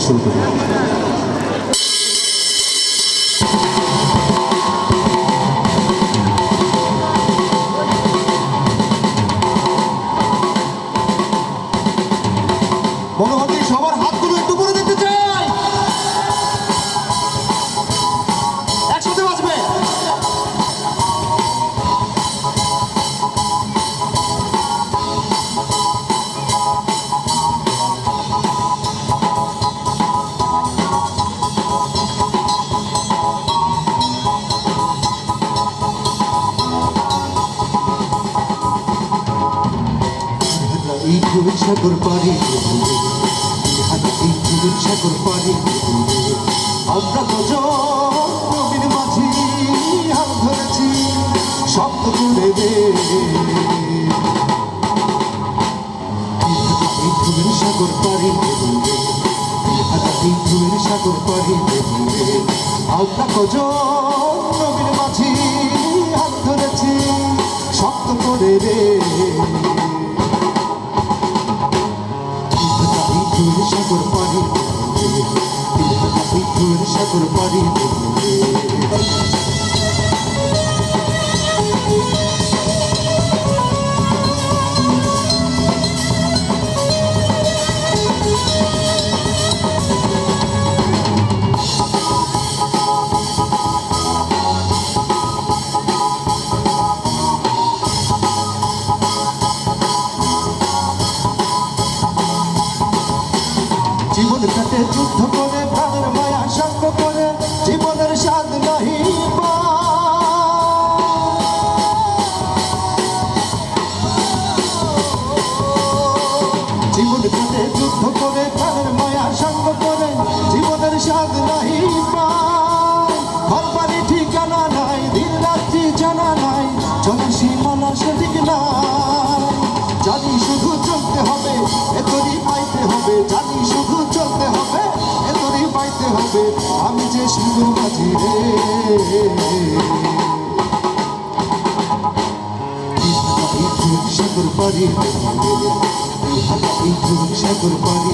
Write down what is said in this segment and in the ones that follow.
শুরু করি বঙ্গবন্ধু এই ফুলের সাগর পারি এই ফুলের সাগর পারি আমরা কজন নবীর মাঝি, হাত ধরেছি শব্দ করে দে এই ফুলের সাগর পারি এই ফুলের সাগর পারি আমরা কজন নবীর মাঝি, হাত ধরেছি শব্দ করে রে সাগর পারি সাগর পারি করে প্রাণের মায়া সঙ্গ করে, জীবনের স্বাদ নাহি ঘর বাড়ি ঠিকানা নাই দিন রাত্রি জানা নাই, চলে সীমানা সঠিক নাই। জানি শুধু চলতে হবে, এতরি পাইতে হবে, জানি শুধু চলতে হবে, এতরি পাইতে হবে, আমি যে শুধু মাঝি রে। পারি। সাগর পারি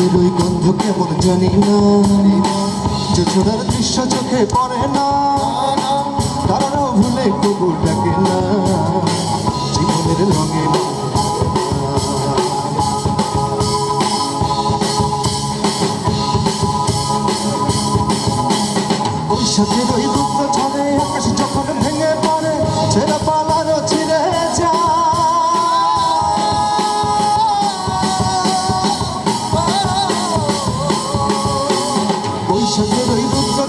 ফুলের ওই গন্ধ কেমন জানি না। যে চোখের দৃশ্য চোখে পড়ে না তারাও ভুলে কবু ডাকে না। জীবনের রঙে বৈশাখের ওই রুদ্র ছড়ে আকাশ যখন ভেঙে পড়ে, ছিঁড়ে ওই রুদ্র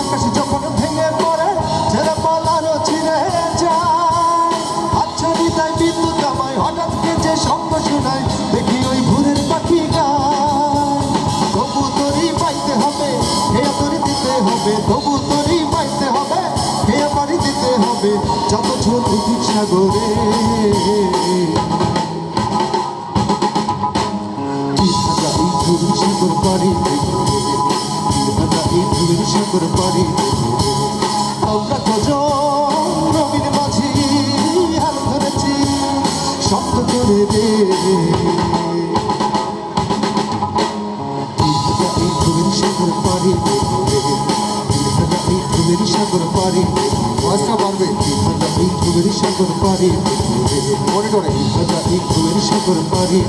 আকাশ যখন ভেঙে পড়ে, ছেড়ে পালারও ছিঁড়ে যায়। আচ্ছা তাই বিদ্যুৎ আমায় যে শব্দ শোনায়, দেখি ওই ভোরের পাখি গায়। তবু তোরই পাইতে হবে, হেয়া তোরই দিতে হবে, তবু তোরই পাইতে হবে, হেয়া পারি দিতে হবে, যত ছোট সাগর। সাগর পারি। আমরা কজন নবীর মাঝি হাল ধরেছি শব্দ করে দে সাগর পারি সাগর পারি বয়সটা বাড়বে পারি মনে করে সাগর পারি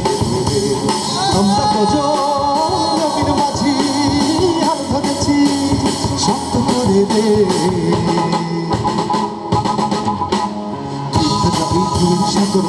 আমরা কজন